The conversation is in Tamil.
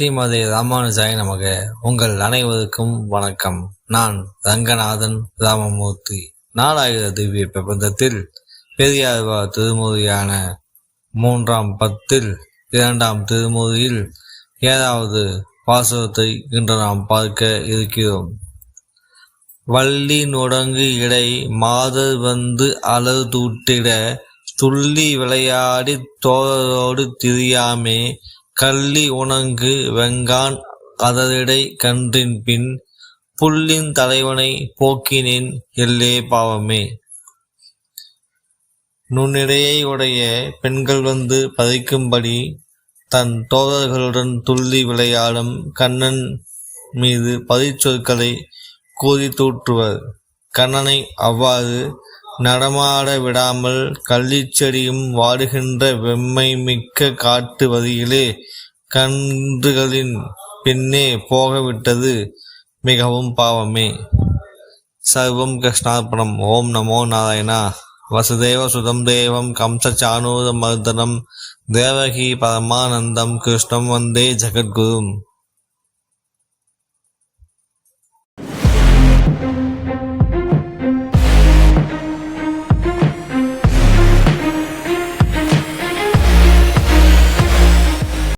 ஸ்ரீமதி ராமானுஜாய நமக. உங்கள் அனைவருக்கும் வணக்கம். நான் ரங்கநாதன் ராமமூர்த்தி. நாலாயிர திவ்ய பிரபந்தத்தில் பெரியாழ்வார் திருமுறையான மூன்றாம் பத்தில் இரண்டாம் திருமுறையில் ஏழாவது பாசுரத்தை இன்று நாம் பார்க்க இருக்கிறோம். வள்ளி நுடங்கு இடை மாதர் வந்து அலர் தூட்டிட துள்ளி விளையாடி தோழரோடு திரியாமே கள்ளி உணங்கு வெங்கான் அதரிடை கன்றின் பின் புல்லின் தலைவனை போக்கினேன் எல்லே பாவமே. நுண்ணிடையை உடைய பெண்கள் வந்து பறிக்கும்படி தன் தோழர்களுடன் துள்ளி விளையாடும் கண்ணன் மீது பதிச்சொற்களை கூறி தூற்றுவர். கண்ணனை அவ்வாறு நடமாட விடாமல் கள்ளிச்செடியும் வாடுகின்ற வெம்மை மிக்க காட்டு வதியிலே கன்றுகளின் பின்னே போகவிட்டது மிகவும் பாவமே. சர்வம் கிருஷ்ணார்ப்பணம் ஓம் நமோ நாராயணா. வசுதேவ சுதம் தேவம். கம்சச்சானூர மர்தனம். தேவகி பரமானந்தம். கிருஷ்ணம் வந்தே ஜெகத்குரும்